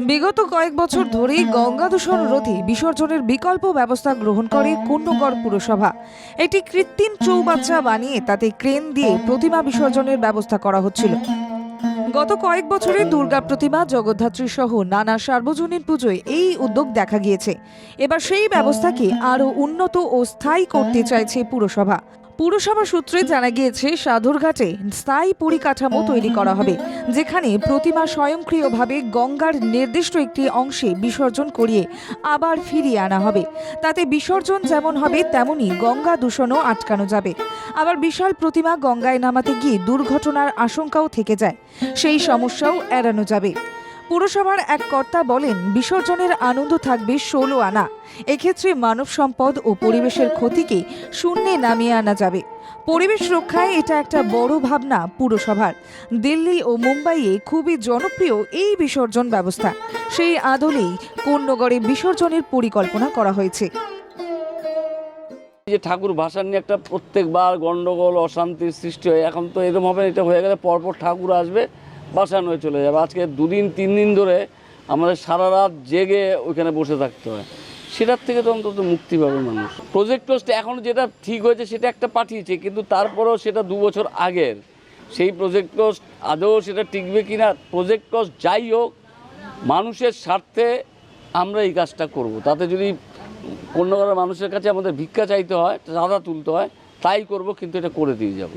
বিগত কয়েক বছর ধরেই গঙ্গা দূষণ রোধে বিসর্জনের বিকল্প ব্যবস্থা গ্রহণ করে কুন্নগর পুরসভা। একটি কৃত্রিম চৌবাচ্চা বানিয়ে তাতে ক্রেন দিয়ে প্রতিমা বিসর্জনের ব্যবস্থা করা হচ্ছিল। গত কয়েক বছরে দুর্গা প্রতিমা, জগদ্ধাত্রী সহ নানা সার্বজনীন পুজোয় এই উদ্যোগ দেখা গিয়েছে। এবার সেই ব্যবস্থাকে আরও উন্নত ও স্থায়ী করতে চাইছে পুরসভা। পুরসভা সূত্রে জানা গিয়েছে সাধুরঘাটে স্থায়ী পরিকাঠামো তৈরি করা হবে যেখানে প্রতিমা স্বয়ংক্রিয়ভাবে গঙ্গার নির্দিষ্ট একটি অংশে বিসর্জন করিয়ে আবার ফিরিয়ে আনা হবে। তাতে বিসর্জন যেমন হবে তেমনি গঙ্গা দূষণও আটকানো যাবে। আবার বিশাল প্রতিমা গঙ্গায় নামাতে গিয়ে দুর্ঘটনার আশঙ্কাও থেকে যায়। সেই সমস্যাও এড়ানো যাবে। পুরসভার এক কর্তা বলেন, বিসর্জনের আনন্দ থাকবে ষোলো আনা। এক্ষেত্রে মানব সম্পদ ও পরিবেশের ক্ষতিকে শূন্যে নামিয়ে আনা যাবে। পরিবেশ রক্ষায় এটা একটা বড় ভাবনা পুরসভার। দিল্লি ও মুম্বাইয়ে খুবই জনপ্রিয় এই বিসর্জন ব্যবস্থা। সেই আদলেই কোন্নগরে বিসর্জনের পরিকল্পনা করা হয়েছে। যে ঠাকুর ভাসান নিয়ে একটা প্রত্যেকবার গন্ডগোল, অশান্তির সৃষ্টি হয়, এখন তো এরকম হবে এটা হয়ে গেলে পরপর ঠাকুর আসবে। ভাসান হয়ে চলে যাবে। আজকে দুদিন, তিন দিন ধরে আমাদের সারা রাত জেগে ওইখানে বসে থাকতে হয়। সেটার থেকে তো অন্তত মুক্তি পাবে মানুষ। প্রজেক্ট টোস্ট এখন যেটা ঠিক হয়েছে সেটা একটা পাঠিয়েছে, কিন্তু তারপরেও সেটা দু বছর আগের। সেই প্রজেক্ট টোস্ট আদৌ সেটা টিকবে কি না প্রজেক্ট টোস্ট যাই হোক, মানুষের স্বার্থে আমরা এই কাজটা করব। তাতে যদি অন্য মানুষের কাছে আমাদের ভিক্ষা চাইতে হয়, চাঁদা তুলতে হয়, তাই করব, কিন্তু এটা করে দিয়ে যাব।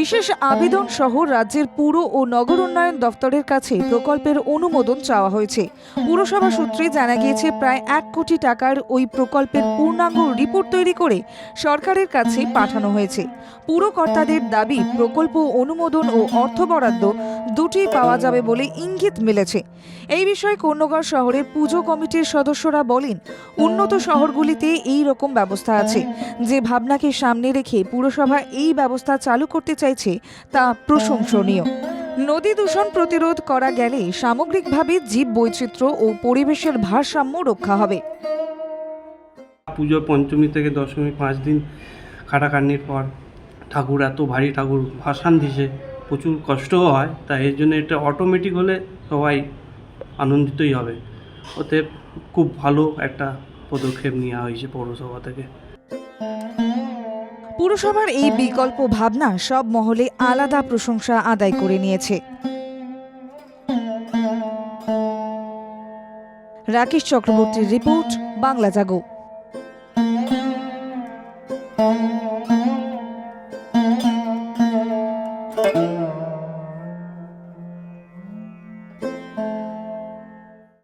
বিশেষ আবেদন সহ রাজ্যের পুর ও নগর উন্নয়ন দফতরের কাছে প্রকল্পের অনুমোদন চাওয়া হয়েছে। পুরসভা সূত্রে জানা গিয়েছে, প্রায় এক কোটি টাকার ওই প্রকল্পের পূর্ণাঙ্গ রিপোর্ট তৈরি করে সরকারের কাছে পাঠানো হয়েছে। পুরকর্তাদের দাবি, প্রকল্প অনুমোদন ও অর্থ বরাদ্দ দুটি পাওয়া যাবে বলে ইঙ্গিত মিলেছে। এই বিষয়ে কন্যগড় শহরের পুজো কমিটির সদস্যরা বলেন, উন্নত শহরগুলিতে এই রকম ব্যবস্থা আছে। যে ভাবনাকে সামনে রেখে পুরসভা এই ব্যবস্থা চালু করতে চাইছে তা প্রশংসনীয়। নদী দূষণ প্রতিরোধ করা গেলে সামগ্রিকভাবে জীব বৈচিত্র্য ও পরিবেশের ভারসাম্য রক্ষা হবে। পুজো পঞ্চমী থেকে দশমী পাঁচ দিন খাটাখাটনির পর ঠাকুর এত ভারী ঠাকুর, ভাসান দিছে প্রচুর কষ্টও হয় তাই এর জন্য এটা অটোমেটিক হলে সবাই আনন্দিতই হবে। ওতে খুব ভালো একটা পদক্ষেপ নেওয়া হয়েছে পৌরসভা থেকে। পুরসভার এই বিকল্প ভাবনা সব মহলে আলাদা প্রশংসা আদায় করে নিয়েছে। রাকেশ চক্রবর্তীর রিপোর্ট বাংলা জাগো।